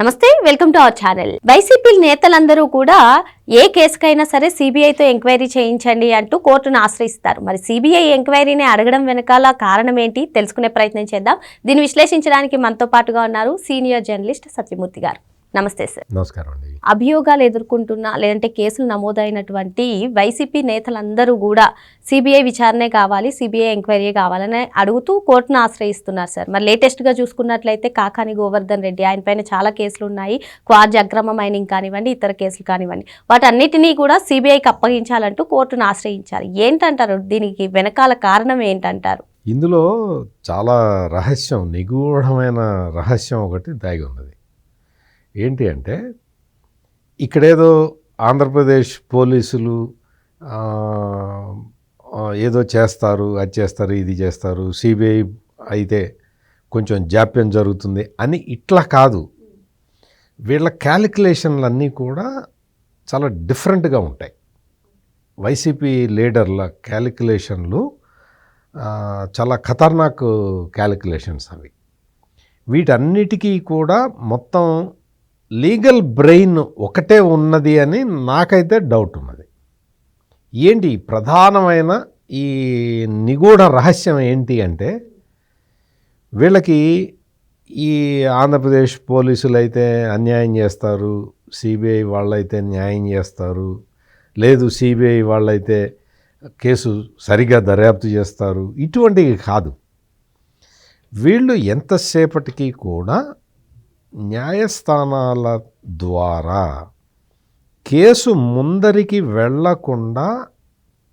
నమస్తే welcome to our channel. YCP నేతలందరూ కూడా ఏ కేసుకైనా సరే సిబిఐతో ఎంక్వైరీ చేయించండి అంటూ కోర్టును ఆశ్రయిస్తారు. మరి సిబిఐ ఎంక్వైరీని అడగడం వెనకాల కారణం ఏంటి తెలుసుకునే ప్రయత్నం చేద్దాం. దీన్ని విశ్లేషించడానికి మనతో పాటుగా ఉన్నారు సీనియర్ జర్నలిస్ట్ సత్యమూర్తి గారు. నమస్తే సార్. నమస్కారం అండి. అభియోగాలు ఎదుర్కొంటున్న లేదంటే కేసులు నమోదైనటువంటి వైసీపీ నేతలందరూ కూడా సిబిఐ విచారణే కావాలి సిబిఐ ఎంక్వైరీ కావాలని అడుగుతూ కోర్టును ఆశ్రయిస్తున్నారు సార్. మరి లేటెస్ట్గా చూసుకున్నట్లయితే కాకాని గోవర్ధన్ రెడ్డి ఆయన పైన చాలా కేసులు ఉన్నాయి. క్వార్జ్ అక్రమ మైనింగ్ కానివ్వండి ఇతర కేసులు కానివ్వండి. వాటన్నిటినీ కూడా సిబిఐకి అప్పగించాలంటూ కోర్టును ఆశ్రయించారు. ఏంటంటారు? దీనికి వెనకాల కారణం ఏంటంటారు? ఇందులో చాలా రహస్యం నిగూఢమైన రహస్యం ఒకటి దాగి ఉన్నది. ఏంటి అంటే ఇక్కడేదో ఆంధ్రప్రదేశ్ పోలీసులు ఏదో చేస్తారు అది చేస్తారు ఇది చేస్తారు సిబిఐ అయితే కొంచెం జాప్యం జరుగుతుంది అని ఇట్లా కాదు. వీళ్ళ క్యాలిక్యులేషన్లన్నీ కూడా చాలా డిఫరెంట్గా ఉంటాయి. వైసీపీ లీడర్ల క్యాలిక్యులేషన్లు చాలా ఖతర్నాక్ క్యాలిక్యులేషన్స్ అవి. వీటన్నిటికీ కూడా మొత్తం లీగల్ బ్రెయిన్ ఒకటే ఉన్నది అని నాకైతే డౌట్ ఉన్నది. ఏంటి ప్రధానమైన ఈ నిగూఢ రహస్యం ఏంటి అంటే వీళ్ళకి ఈ ఆంధ్రప్రదేశ్ పోలీసులు అయితే అన్యాయం చేస్తారు సిబిఐ వాళ్ళైతే న్యాయం చేస్తారు లేదు సిబిఐ వాళ్ళైతే కేసు సరిగా దర్యాప్తు చేస్తారు ఇటువంటివి కాదు. వీళ్ళు ఎంతసేపటికి కూడా న్యాయస్థానాల ద్వారా కేసు ముందరికి వెళ్ళకుండా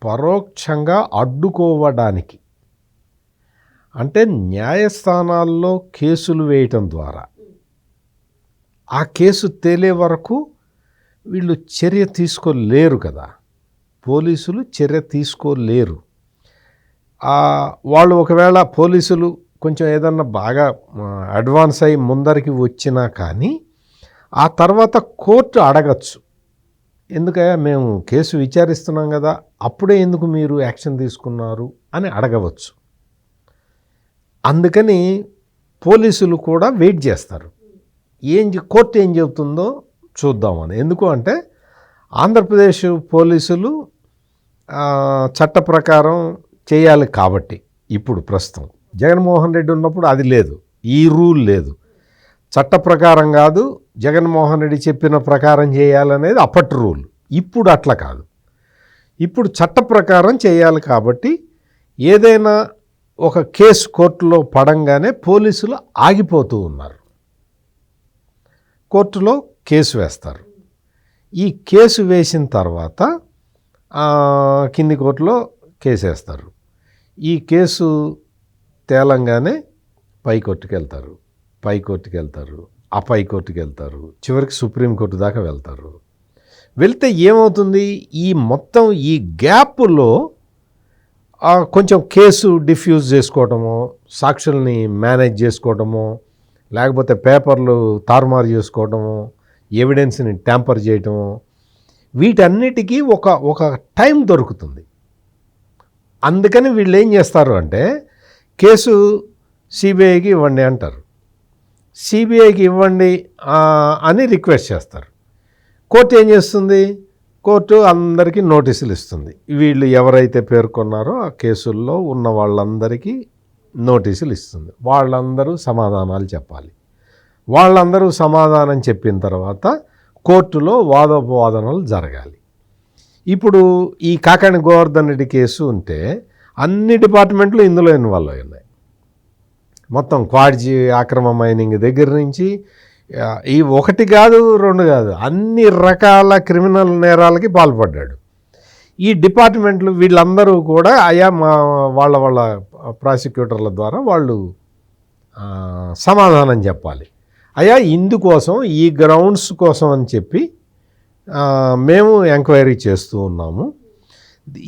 పరోక్షంగా అడ్డుకోవడానికి అంటే న్యాయస్థానాల్లో కేసులు వేయటం ద్వారా. ఆ కేసు తేలే వరకు వీళ్ళు చర్య తీసుకోలేరు కదా. పోలీసులు చర్య తీసుకోలేరు. వాళ్ళు ఒకవేళ పోలీసులు కొంచెం ఏదన్నా బాగా అడ్వాన్స్ అయ్యి ముందరికి వచ్చినా కానీ ఆ తర్వాత కోర్టు అడగచ్చు. ఎందుకయ్యా మేము కేసు విచారిస్తున్నాం కదా అప్పుడే ఎందుకు మీరు యాక్షన్ తీసుకున్నారు అని అడగవచ్చు. అందుకని పోలీసులు కూడా వెయిట్ చేస్తారు. ఏం కోర్టు ఏం చెబుతుందో చూద్దామని ఎందుకు అంటే ఆంధ్రప్రదేశ్ పోలీసులు చట్ట ప్రకారం చేయాలి కాబట్టి ఇప్పుడు ప్రస్తుతం. జగన్మోహన్ రెడ్డి ఉన్నప్పుడు అది లేదు. ఈ రూల్ లేదు. చట్ట ప్రకారం కాదు జగన్మోహన్ రెడ్డి చెప్పిన ప్రకారం చేయాలనేది అప్పటి రూల్. ఇప్పుడు అట్లా కాదు. ఇప్పుడు చట్ట ప్రకారం చేయాలి కాబట్టి ఏదైనా ఒక కేసు కోర్టులో పడంగానే పోలీసులు ఆగిపోతూ ఉన్నారు. కోర్టులో కేసు వేస్తారు. ఈ కేసు వేసిన తర్వాత కింది కోర్టులో కేసు వేస్తారు. ఈ కేసు తేలంగానే పై కోర్టుకి వెళ్తారు పై కోర్టుకి వెళ్తారు అపై కోర్టుకి వెళ్తారు చివరికి సుప్రీంకోర్టు దాకా వెళ్తారు. వెళ్తే ఏమవుతుంది? ఈ మొత్తం ఈ గ్యాప్లో కొంచెం కేసు డిఫ్యూజ్ చేసుకోవటమో సాక్షుల్ని మేనేజ్ చేసుకోవటమో లేకపోతే పేపర్లు తారుమారు చేసుకోవటమో ఎవిడెన్స్ని ట్యాంపర్ చేయటమో వీటన్నిటికీ ఒక ఒక టైం దొరుకుతుంది. అందుకని వీళ్ళు ఏం చేస్తారు అంటే కేసు సిబిఐకి ఇవ్వండి అంటారు. సిబిఐకి ఇవ్వండి అని రిక్వెస్ట్ చేస్తారు. కోర్టు ఏం చేస్తుంది? కోర్టు అందరికీ నోటీసులు ఇస్తుంది. వీళ్ళు ఎవరైతే పేర్కొన్నారో ఆ కేసుల్లో ఉన్న వాళ్ళందరికీ నోటీసులు ఇస్తుంది. వాళ్ళందరూ సమాధానాలు చెప్పాలి. వాళ్ళందరూ సమాధానం చెప్పిన తర్వాత కోర్టులో వాదోపవాదనలు జరగాలి. ఇప్పుడు ఈ కాకాని గోవర్ధన్ రెడ్డి కేసు ఉంటే అన్ని డిపార్ట్మెంట్లు ఇందులో ఇన్వాల్వ్ అయి ఉన్నాయి. మొత్తం క్వాడ్జీ ఆక్రమ మైనింగ్ దగ్గర నుంచి ఈ ఒకటి కాదు రెండు కాదు అన్ని రకాల క్రిమినల్ నేరాలకి పాల్పడ్డాడు. ఈ డిపార్ట్మెంట్లు వీళ్ళందరూ కూడా అయా మా వాళ్ళ వాళ్ళ ప్రాసిక్యూటర్ల ద్వారా వాళ్ళు సమాధానం చెప్పాలి. అయా ఇందుకోసం ఈ గ్రౌండ్స్ కోసం అని చెప్పి మేము ఎంక్వైరీ చేస్తూ ఉన్నాము.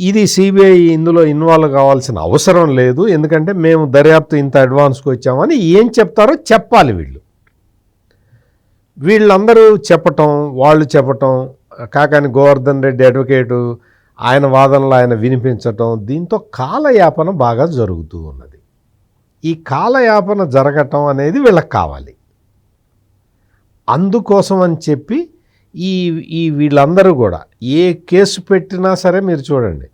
ఇది సిబిఐ ఇందులో ఇన్వాల్వ్ కావాల్సిన అవసరం లేదు. ఎందుకంటే మేము దర్యాప్తు ఇంత అడ్వాన్స్కి వచ్చామని ఏం చెప్తారో చెప్పాలి వీళ్ళు. వీళ్ళందరూ చెప్పటం వాళ్ళు చెప్పటం కాకాని గోవర్ధన్ రెడ్డి అడ్వకేటు ఆయన వాదనలు ఆయన వినిపించటం దీంతో కాలయాపన బాగా జరుగుతూ ఉన్నది. ఈ కాలయాపన జరగటం అనేది వీళ్ళకి కావాలి. అందుకోసం అని చెప్పి ఈ ఈ వీళ్ళందరూ కూడా ఏ కేసు పెట్టినా సరే మీరు చూడండి.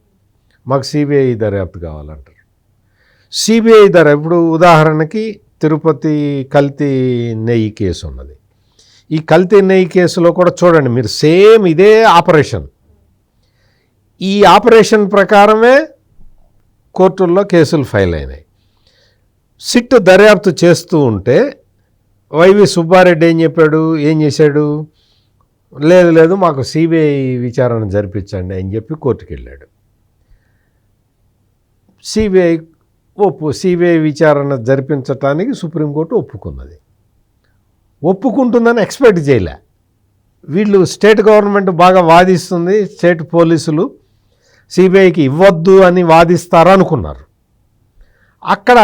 మాకు సిబిఐ దర్యాప్తు కావాలంటారు. సిబిఐ దర ఇప్పుడు ఉదాహరణకి తిరుపతి కల్తీ నెయ్యి కేసు ఉన్నది. ఈ కల్తీ నెయ్యి కేసులో కూడా చూడండి మీరు సేమ్ ఇదే ఆపరేషన్. ఈ ఆపరేషన్ ప్రకారమే కోర్టుల్లో కేసులు ఫైల్ అయినాయి. సిట్ దర్యాప్తు చేస్తూ ఉంటే వైవి సుబ్బారెడ్డి ఏం చెప్పాడు? ఏం చేశాడు? లేదు లేదు మాకు సిబిఐ విచారణ జరిపించండి అని చెప్పి కోర్టుకు వెళ్ళాడు సిబిఐ ఒప్పు సిబిఐ విచారణ జరిపించటానికి సుప్రీంకోర్టు ఒప్పుకున్నది. ఒప్పుకుంటుందని ఎక్స్పెక్ట్ చేయలే. వీళ్ళు స్టేట్ గవర్నమెంట్ బాగా వాదిస్తుంది స్టేట్ పోలీసులు సిబిఐకి ఇవ్వద్దు అని వాదిస్తారు అనుకున్నారు అక్కడ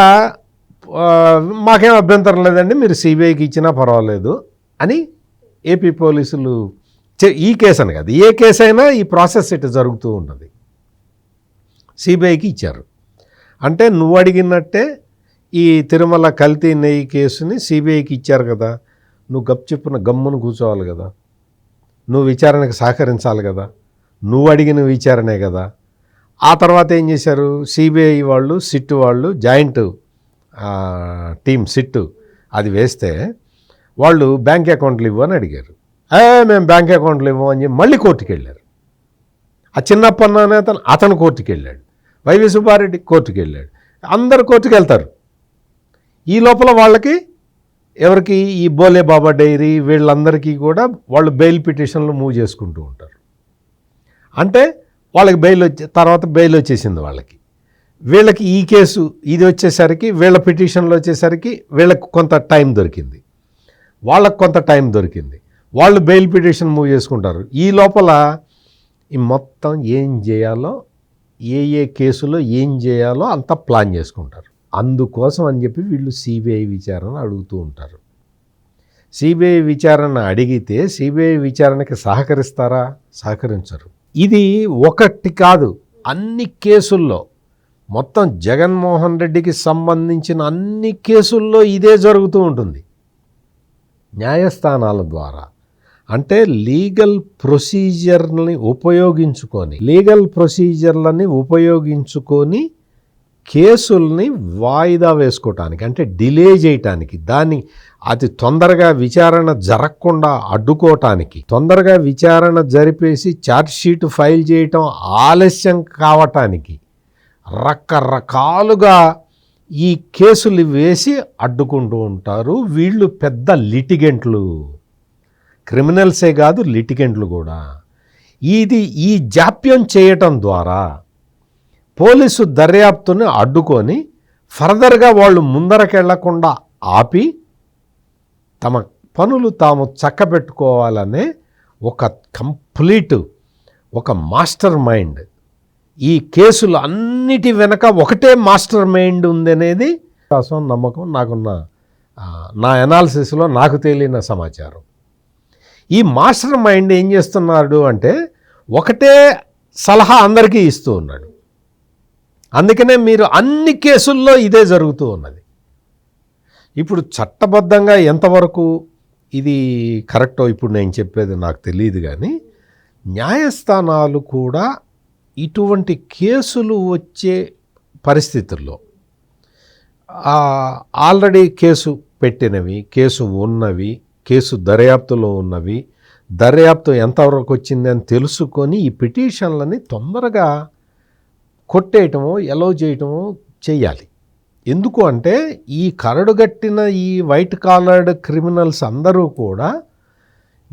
మాకేం అభ్యంతరం లేదండి మీరు సిబిఐకి ఇచ్చినా పర్వాలేదు అని ఏపీ పోలీసులు ఈ కేసు అని కాదు ఏ కేసు అయినా ఈ ప్రాసెస్ ఇటు జరుగుతూ ఉంటుంది సిబిఐకి ఇచ్చారు. అంటే నువ్వు అడిగినట్టే ఈ తిరుమల కల్తీ నెయ్యి కేసుని సిబిఐకి ఇచ్చారు కదా నువ్వు గప్చిప్పున గమ్మును కూర్చోవాలి కదా నువ్వు విచారణకు సహకరించాలి కదా నువ్వు అడిగిన విచారణే కదా. ఆ తర్వాత ఏం చేశారు? సిబిఐ వాళ్ళు సిట్టు వాళ్ళు జాయింట్ టీం సిట్టు అది వేస్తే వాళ్ళు బ్యాంక్ అకౌంట్లు ఇవ్వు అని అడిగారు. ఏ మేము బ్యాంక్ అకౌంట్లు ఇవ్వం అని చెప్పి మళ్ళీ కోర్టుకి వెళ్ళారు. ఆ చిన్నప్పన్న అతను అతను కోర్టుకి వెళ్ళాడు. వైవి సుబ్బారెడ్డి కోర్టుకి వెళ్ళాడు. అందరు కోర్టుకు వెళ్తారు. ఈ లోపల వాళ్ళకి ఎవరికి ఈ బోలే బాబా డైరీ వీళ్ళందరికీ కూడా వాళ్ళు బెయిల్ పిటిషన్లు మూవ్ చేసుకుంటూ ఉంటారు. అంటే వాళ్ళకి బెయిల్ వచ్చే తర్వాత బెయిల్ వచ్చేసింది వాళ్ళకి. వీళ్ళకి ఈ కేసు ఇది వచ్చేసరికి వీళ్ళ పిటిషన్లు వచ్చేసరికి వీళ్ళకి కొంత టైం దొరికింది. వాళ్ళకు కొంత టైం దొరికింది. వాళ్ళు బెయిల్ పిటిషన్ మూవ్ చేసుకుంటారు. ఈ లోపల ఈ మొత్తం ఏం చేయాలో ఏ ఏ కేసులో ఏం చేయాలో అంతా ప్లాన్ చేసుకుంటారు. అందుకోసం అని చెప్పి వీళ్ళు సిబిఐ విచారణ అడుగుతూ ఉంటారు. సిబిఐ విచారణ అడిగితే సిబిఐ విచారణకి సహకరిస్తారా? సహకరించరు. ఇది ఒకటి కాదు. అన్ని కేసుల్లో మొత్తం జగన్మోహన్ రెడ్డికి సంబంధించిన అన్ని కేసుల్లో ఇదే జరుగుతూ ఉంటుంది. న్యాయస్థానాల ద్వారా. అంటే లీగల్ ప్రొసీజర్ని ఉపయోగించుకొని లీగల్ ప్రొసీజర్లని ఉపయోగించుకొని కేసుల్ని వాయిదా వేసుకోవటానికి అంటే డిలే చేయటానికి దాన్ని అతి తొందరగా విచారణ జరగకుండా అడ్డుకోవటానికి తొందరగా విచారణ జరిపేసి ఛార్జ్షీట్ ఫైల్ చేయటం ఆలస్యం కావటానికి రకరకాలుగా ఈ కేసులు వేసి అడ్డుకుంటూ ఉంటారు. వీళ్ళు పెద్ద లిటిగెంట్లు. క్రిమినల్సే కాదు లిటిగెంట్లు కూడా. ఇది ఈ జాప్యం చేయటం ద్వారా పోలీసు దర్యాప్తుని అడ్డుకొని ఫర్దర్గా వాళ్ళు ముందరకెళ్ళకుండా ఆపి తమ పనులు తాము చక్కబెట్టుకోవాలనే ఒక కంప్లీట్ ఒక మాస్టర్ మైండ్ ఈ కేసులు అన్నిటి వెనక ఒకటే మాస్టర్ మైండ్ ఉందనేది విశ్వాసం నమ్మకం నాకున్న నా ఎనాలిసిస్లో నాకు తెలియన సమాచారం. ఈ మాస్టర్ మైండ్ ఏం చేస్తున్నాడు అంటే ఒకటే సలహా అందరికీ ఇస్తూ ఉన్నాడు. అందుకనే మీరు అన్ని కేసుల్లో ఇదే జరుగుతూ ఉన్నది. ఇప్పుడు చట్టబద్ధంగా ఎంతవరకు ఇది కరెక్టో ఇప్పుడు నేను చెప్పేది నాకు తెలియదు కానీ న్యాయస్థానాలు కూడా ఇటువంటి కేసులు వచ్చే పరిస్థితుల్లో ఆల్రెడీ కేసు పెట్టినవి కేసు ఉన్నవి కేసు దర్యాప్తులో ఉన్నవి దర్యాప్తు ఎంతవరకు వచ్చిందని తెలుసుకొని ఈ పిటిషన్లని తొందరగా కొట్టేయటమో ఎలో చేయటమో చేయాలి ఎందుకు అంటే ఈ కరడుగట్టిన ఈ వైట్ కాలర్డ్ క్రిమినల్స్ అందరూ కూడా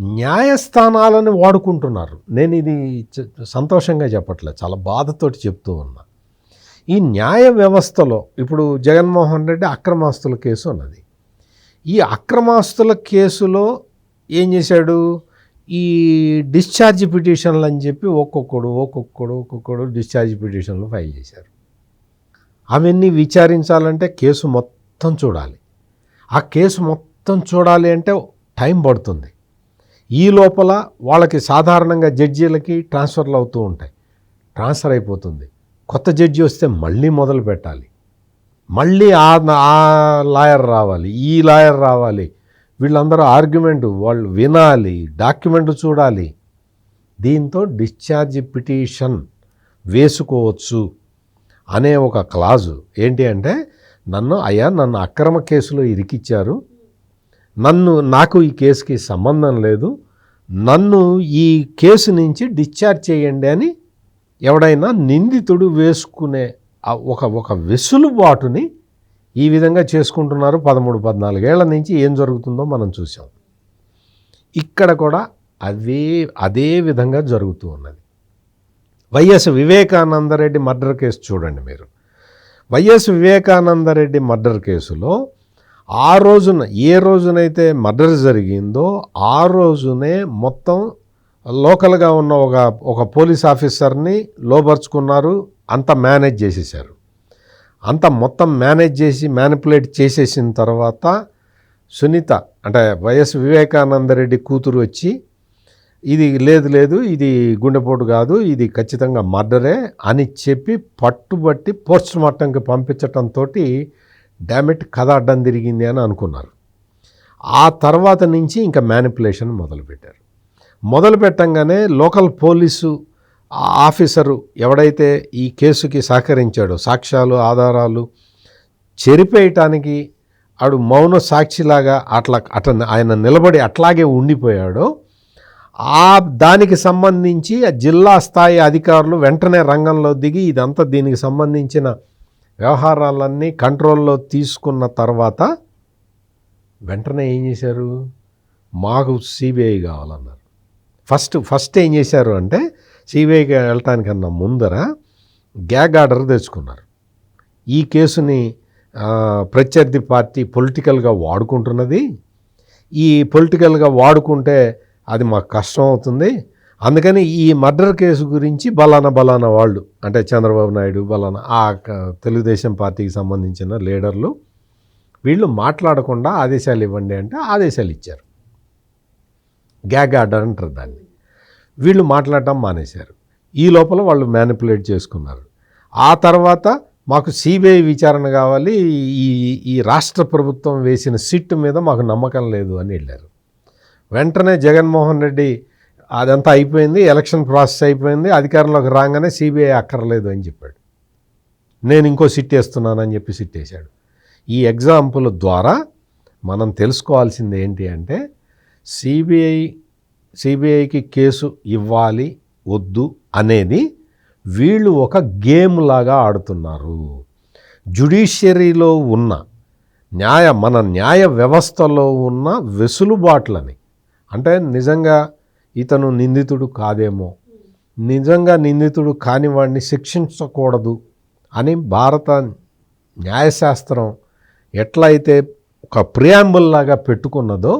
న్యాయస్థానాలను వాడుకుంటున్నారు. నేను ఇది సంతోషంగా చెప్పట్లేదు చాలా బాధతోటి చెప్తూ ఉన్నా. ఈ న్యాయ వ్యవస్థలో ఇప్పుడు జగన్మోహన్ రెడ్డి అక్రమాస్తుల కేసు ఉన్నది ఈ అక్రమాస్తుల కేసులో ఏం చేశాడు? ఈ డిశ్చార్జ్ పిటిషన్లు అని చెప్పి ఒక్కొక్కడు ఒక్కొక్కడు ఒక్కొక్కడు డిశ్చార్జ్ పిటిషన్లు ఫైల్ చేశారు. అవన్నీ విచారించాలంటే కేసు మొత్తం చూడాలి. ఆ కేసు మొత్తం చూడాలి అంటే టైం పడుతుంది. ఈ లోపల వాళ్ళకి సాధారణంగా జడ్జీలకి ట్రాన్స్ఫర్లు అవుతూ ఉంటాయి. ట్రాన్స్ఫర్ అయిపోతుంది. కొత్త జడ్జి వస్తే మళ్ళీ మొదలు పెట్టాలి. మళ్ళీ ఆ లాయర్ రావాలి ఈ లాయర్ రావాలి. వీళ్ళందరూ ఆర్గ్యుమెంట్ వాళ్ళు వినాలి డాక్యుమెంట్ చూడాలి. దీంతో డిశ్చార్జ్ పిటిషన్ వేసుకోవచ్చు అనే ఒక క్లాజు. ఏంటి అంటే నన్ను అయ్యా నన్ను అక్రమ కేసులో ఇరికిచ్చారు. నన్ను నాకు ఈ కేసుకి సంబంధం లేదు. నన్ను ఈ కేసు నుంచి డిశ్చార్జ్ చేయండి అని ఎవడైనా నిందితుడు వేసుకునే ఒక ఒక వెసులుబాటుని ఈ విధంగా చేసుకుంటున్నారు. పదమూడు పద్నాలుగేళ్ళ నుంచి ఏం జరుగుతుందో మనం చూసాం ఇక్కడ కూడా అదే అదే విధంగా జరుగుతూ ఉన్నది. వైఎస్ వివేకానందరెడ్డి మర్డర్ కేసు చూడండి మీరు. వైఎస్ వివేకానందరెడ్డి మర్డర్ కేసులో ఆ రోజున ఏ రోజునైతే మర్డర్ జరిగిందో ఆ రోజునే మొత్తం లోకల్గా ఉన్న ఒక ఒక పోలీస్ ఆఫీసర్ని లోపరుచుకున్నారు అంత మేనేజ్ చేసేసారు అంత మొత్తం మేనేజ్ చేసి మ్యానిపులేట్ చేసేసిన తర్వాత సునీత అంటే వైఎస్ వివేకానందరెడ్డి కూతురు వచ్చి ఇది లేదు లేదు ఇది గుండెపోటు కాదు ఇది ఖచ్చితంగా మర్డరే అని చెప్పి పట్టుబట్టి పోస్ట్ మార్టంకి పంపించటంతో డామిట్ కథ అడ్డం తిరిగింది అని అనుకున్నారు. ఆ తర్వాత నుంచి ఇంకా మ్యానిపులేషన్ మొదలుపెట్టారు. మొదలు పెట్టంగానే లోకల్ పోలీసు ఆఫీసరు ఎవడైతే ఈ కేసుకి సహకరించాడో సాక్ష్యాలు ఆధారాలు చెరిపేయటానికి ఆడు మౌన సాక్షిలాగా అట్లా అట ఆయన నిలబడి అట్లాగే ఉండిపోయాడో ఆ దానికి సంబంధించి జిల్లా స్థాయి అధికారులు వెంటనే రంగంలో దిగి ఇదంతా దీనికి సంబంధించిన వ్యవహారాలన్నీ కంట్రోల్లో తీసుకున్న తర్వాత వెంటనే ఏం చేశారు? మాకు సిబిఐ కావాలన్నారు. ఫస్ట్ ఫస్ట్ ఏం చేశారు అంటే సిబిఐకి వెళ్ళటానికన్నా ముందర గ్యాగ్ ఆర్డర్ తెచ్చుకున్నారు. ఈ కేసుని ప్రత్యర్థి పార్టీ పొలిటికల్గా వాడుకుంటున్నది. ఈ పొలిటికల్గా వాడుకుంటే అది మాకు కష్టం అవుతుంది. అందుకని ఈ మర్డర్ కేసు గురించి బలానా బలానా వాళ్ళు అంటే చంద్రబాబు నాయుడు బలానా ఆ తెలుగుదేశం పార్టీకి సంబంధించిన లీడర్లు వీళ్ళు మాట్లాడకుండా ఆదేశాలు ఇవ్వండి అంటే ఆదేశాలు ఇచ్చారు. గ్యాగ్ ఆర్డర్ అంటారు దాన్ని. వీళ్ళు మాట్లాడటం మానేశారు. ఈ లోపల వాళ్ళు మ్యానిపులేట్ చేసుకున్నారు. ఆ తర్వాత మాకు సిబిఐ విచారణ కావాలి ఈ ఈ రాష్ట్ర ప్రభుత్వం వేసిన సిట్ మీద మాకు నమ్మకం లేదు అని వెళ్ళారు. వెంటనే జగన్మోహన్ రెడ్డి అదంతా అయిపోయింది ఎలక్షన్ ప్రాసెస్ అయిపోయింది అధికారంలోకి రాగానే సిబిఐ అక్కర్లేదు అని చెప్పాడు. నేను ఇంకో సిట్ వేస్తున్నానని చెప్పి సిట్ వేశాడు. ఈ ఎగ్జాంపుల్ ద్వారా మనం తెలుసుకోవాల్సింది ఏంటి అంటే సిబిఐ సిబిఐకి కేసు ఇవ్వాలి వద్దు అనేది వీళ్ళు ఒక గేమ్ లాగా ఆడుతున్నారు. జుడిషియరీలో ఉన్న న్యాయ మన న్యాయ వ్యవస్థలో ఉన్న వెసులుబాట్లని అంటే నిజంగా ఇతను నిందితుడు కాదేమో. నిజంగా నిందితుడు కాని వాడిని శిక్షించకూడదు అని భారత న్యాయశాస్త్రం ఎట్లయితే ఒక ప్రియాంబుల్లాగా పెట్టుకున్నదో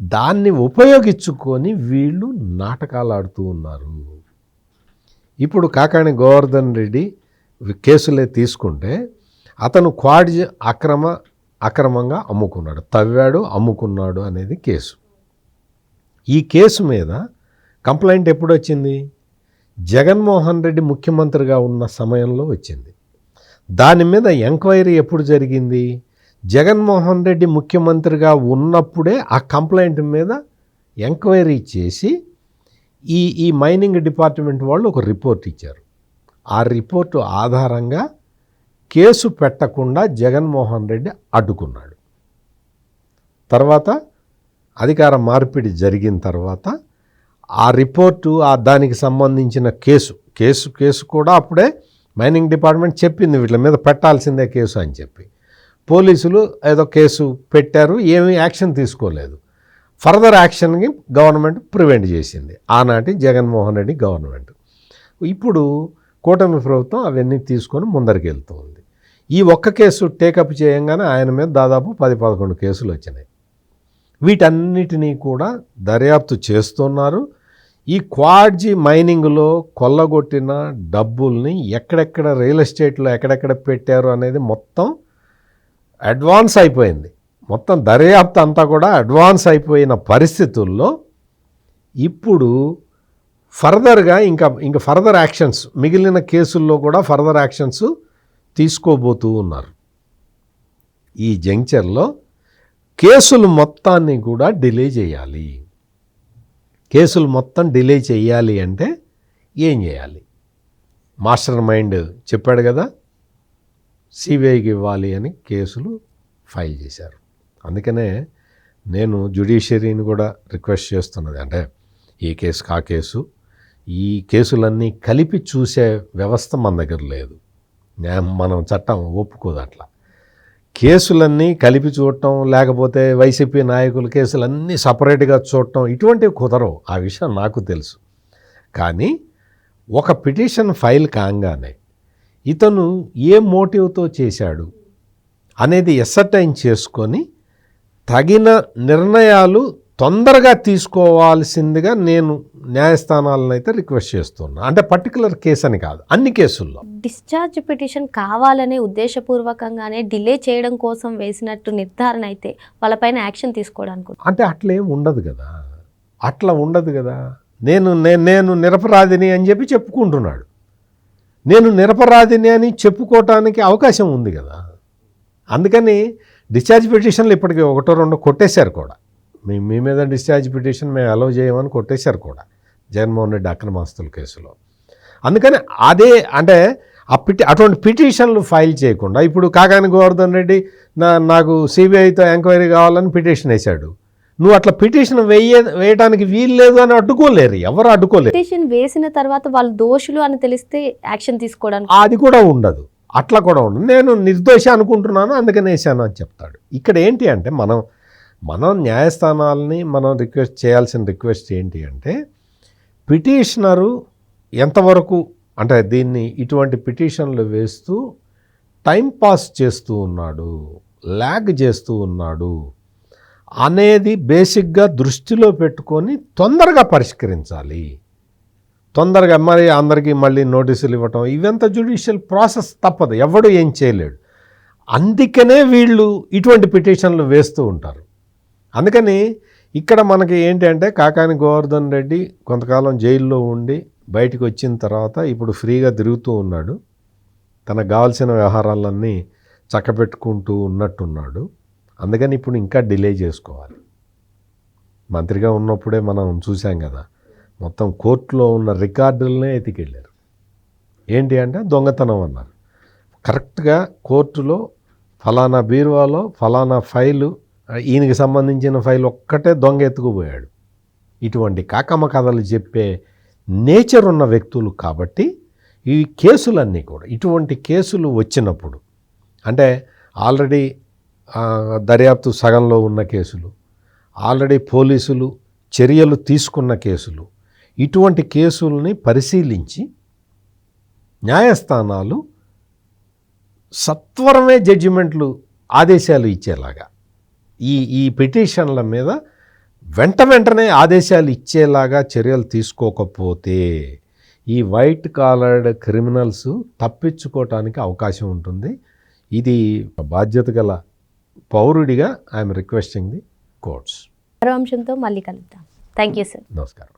దాన్ని ఉపయోగించుకొని వీళ్ళు నాటకాలు ఆడుతూ ఉన్నారు. ఇప్పుడు కాకాణి గోవర్ధన్ రెడ్డి కేసులే తీసుకుంటే అతను క్వాడ్జ్ అక్రమ అక్రమంగా అమ్ముకున్నాడు తవ్వాడు అమ్ముకున్నాడు అనేది కేసు. ఈ కేసు మీద కంప్లైంట్ ఎప్పుడు వచ్చింది జగన్మోహన్ రెడ్డి ముఖ్యమంత్రిగా ఉన్న సమయంలో వచ్చింది. దాని మీద ఎంక్వైరీ ఎప్పుడు జరిగింది? జగన్మోహన్ రెడ్డి ముఖ్యమంత్రిగా ఉన్నప్పుడే ఆ కంప్లైంట్ మీద ఎంక్వైరీ చేసి ఈ ఈ మైనింగ్ డిపార్ట్మెంట్ వాళ్ళు ఒక రిపోర్ట్ ఇచ్చారు. ఆ రిపోర్టు ఆధారంగా కేసు పెట్టకుండా జగన్మోహన్ రెడ్డి అడ్డుకున్నాడు. తర్వాత అధికార మార్పిడి జరిగిన తర్వాత ఆ రిపోర్టు ఆ దానికి సంబంధించిన కేసు కేసు కేసు కూడా అప్పుడే మైనింగ్ డిపార్ట్మెంట్ చెప్పింది వీళ్ళ మీద పెట్టాల్సిందే కేసు అని చెప్పి. పోలీసులు ఏదో కేసు పెట్టారు ఏమీ యాక్షన్ తీసుకోలేదు. ఫర్దర్ యాక్షన్కి గవర్నమెంట్ ప్రివెంట్ చేసింది. ఆనాటి జగన్మోహన్ రెడ్డి గవర్నమెంట్. ఇప్పుడు కూటమి ప్రభుత్వం అవన్నీ తీసుకొని ముందరికి వెళ్తూ ఉంది ఈ ఒక్క కేసు టేకప్ చేయంగానే ఆయన మీద దాదాపు పది పదకొండు కేసులు వచ్చినాయి. వీటన్నిటినీ కూడా దర్యాప్తు చేస్తున్నారు. ఈ క్వాడ్జీ మైనింగ్లో కొల్లగొట్టిన డబ్బుల్ని ఎక్కడెక్కడ రియల్ ఎస్టేట్లో ఎక్కడెక్కడ పెట్టారు అనేది మొత్తం అడ్వాన్స్ అయిపోయింది. మొత్తం దర్యాప్తు అంతా కూడా అడ్వాన్స్ అయిపోయిన పరిస్థితుల్లో ఇప్పుడు ఫర్దర్గా ఇంకా ఇంకా ఫర్దర్ యాక్షన్స్ మిగిలిన కేసుల్లో కూడా ఫర్దర్ యాక్షన్స్ తీసుకోబోతూ ఉన్నారు. ఈ జంక్చర్లో కేసులు మొత్తాన్ని కూడా డిలే చేయాలి. కేసులు మొత్తం డిలే చేయాలి అంటే ఏం చేయాలి? మాస్టర్ మైండ్ చెప్పాడు కదా సిబిఐకి ఇవ్వాలి అని కేసులు ఫైల్ చేశారు. అందుకనే నేను జ్యుడిషియరీని కూడా రిక్వెస్ట్ చేస్తున్నది. అంటే ఈ కేసు కా కేసు ఈ కేసులన్నీ కలిపి చూసే వ్యవస్థ మన దగ్గర లేదు. మనం చట్టం ఒప్పుకోదు అట్లా. కేసులన్నీ కలిపి చూడటం లేకపోతే వైసీపీ నాయకుల కేసులన్నీ సపరేట్గా చూడటం ఇటువంటివి కుదరవు. ఆ విషయం నాకు తెలుసు. కానీ ఒక పిటిషన్ ఫైల్ కాగానే ఇతను ఏ మోటివ్తో చేశాడు అనేది ఎసర్టైన్ చేసుకొని తగిన నిర్ణయాలు తొందరగా తీసుకోవాల్సిందిగా నేను న్యాయస్థానాలను అయితే రిక్వెస్ట్ చేస్తున్నా. అంటే పర్టికులర్ కేసు అని కాదు అన్ని కేసుల్లో. డిశ్చార్జ్ పిటిషన్ కావాలనే ఉద్దేశపూర్వకంగానే డిలే చేయడం కోసం వేసినట్టు నిర్ధారణ అయితే వాళ్ళపైన యాక్షన్ తీసుకోవడానికి. అంటే అట్లా ఉండదు కదా. అట్లా ఉండదు కదా. నేను నేను నిరపరాధిని అని చెప్పి చెప్పుకుంటున్నాడు. నేను నిరపరాధిని అని చెప్పుకోవటానికి అవకాశం ఉంది కదా. అందుకని డిశ్చార్జ్ పిటిషన్లు ఇప్పటికి ఒకటో రెండో కొట్టేశారు కూడా. మీ మీ మీద డిశ్చార్జ్ పిటిషన్ మేము అలౌ చేయమని కొట్టేశారు కూడా. జగన్మోహన్ రెడ్డి అక్రమాస్తుల కేసులో. అందుకని అదే అంటే ఆ పిటి అటువంటి పిటిషన్లు ఫైల్ చేయకుండా ఇప్పుడు కాకాని గోవర్ధన్ రెడ్డి నా నాకు సిబిఐతో ఎంక్వైరీ కావాలని పిటిషన్ వేశాడు. నువ్వు అట్లా పిటిషన్ వేయ వేయడానికి వీలు లేదు అని అడ్డుకోలేరు. ఎవరు అడ్డుకోలేరు? పిటిషన్ వేసిన తర్వాత వాళ్ళు దోషులు అని తెలిస్తే యాక్షన్ తీసుకోవడానికి. అది కూడా ఉండదు. అట్లా కూడా ఉండదు. నేను నిర్దోష అనుకుంటున్నాను అందుకని వేసాను అని చెప్తాడు. ఇక్కడ ఏంటి అంటే మనం మనం న్యాయస్థానాలని మనం రిక్వెస్ట్ చేయాల్సిన రిక్వెస్ట్ ఏంటి అంటే పిటిషనరు ఎంతవరకు అంటే దీన్ని ఇటువంటి పిటిషన్లు వేస్తూ టైం పాస్ చేస్తూ ఉన్నాడు ల్యాగ్ చేస్తూ ఉన్నాడు అనేది బేసిక్గా దృష్టిలో పెట్టుకొని తొందరగా పరిష్కరించాలి. తొందరగా మరి అందరికీ మళ్ళీ నోటీసులు ఇవ్వటం ఇవంతా జ్యుడిషియల్ ప్రాసెస్ తప్పదు ఎవడు ఏం చేయలేడు. అందుకనే వీళ్ళు ఇటువంటి పిటిషన్లు వేస్తూ ఉంటారు. అందుకని ఇక్కడ మనకి ఏంటి అంటే కాకాని గోవర్ధన్ రెడ్డి కొంతకాలం జైల్లో ఉండి బయటికి వచ్చిన తర్వాత ఇప్పుడు ఫ్రీగా తిరుగుతూ ఉన్నాడు. తనకు కావాల్సిన వ్యవహారాలన్నీ చక్కబెట్టుకుంటూ ఉన్నట్టున్నాడు. అందుకని ఇప్పుడు ఇంకా డిలే చేసుకోవాలి. మంత్రిగా ఉన్నప్పుడే మనం చూసాం కదా మొత్తం కోర్టులో ఉన్న రికార్డులనే ఎతికెళ్ళారు. ఏంటి అంటే దొంగతనం అన్నారు. కరెక్ట్గా కోర్టులో ఫలానా బీరువాలో ఫలానా ఫైలు ఈయనకి సంబంధించిన ఫైల్ ఒక్కటే దొంగ ఎత్తుకుపోయాడు. ఇటువంటి కాకమ్మ కథలు చెప్పే నేచర్ ఉన్న వ్యక్తులు కాబట్టి ఈ కేసులన్నీ కూడా ఇటువంటి కేసులు వచ్చినప్పుడు అంటే ఆల్రెడీ దర్యాప్తు సగంలో ఉన్న కేసులు ఆల్రెడీ పోలీసులు చర్యలు తీసుకున్న కేసులు ఇటువంటి కేసుల్ని పరిశీలించి న్యాయస్థానాలు సత్వరమే జడ్జిమెంట్లు ఆదేశాలు ఇచ్చేలాగా ఈ ఈ పిటిషన్ల మీద వెంట వెంటనే ఆదేశాలు ఇచ్చేలాగా చర్యలు తీసుకోకపోతే ఈ వైట్ కాలర్డ్ క్రిమినల్స్ తప్పించుకోవటానికి అవకాశం ఉంటుంది. ఇది బాధ్యత గల పౌరుడిగా ఐఎమ్ రిక్వెస్టింగ్ ది కోర్ట్స్. మరో అంశంతో మళ్ళీ కలుద్దాం. Thank you sir. నమస్కారం.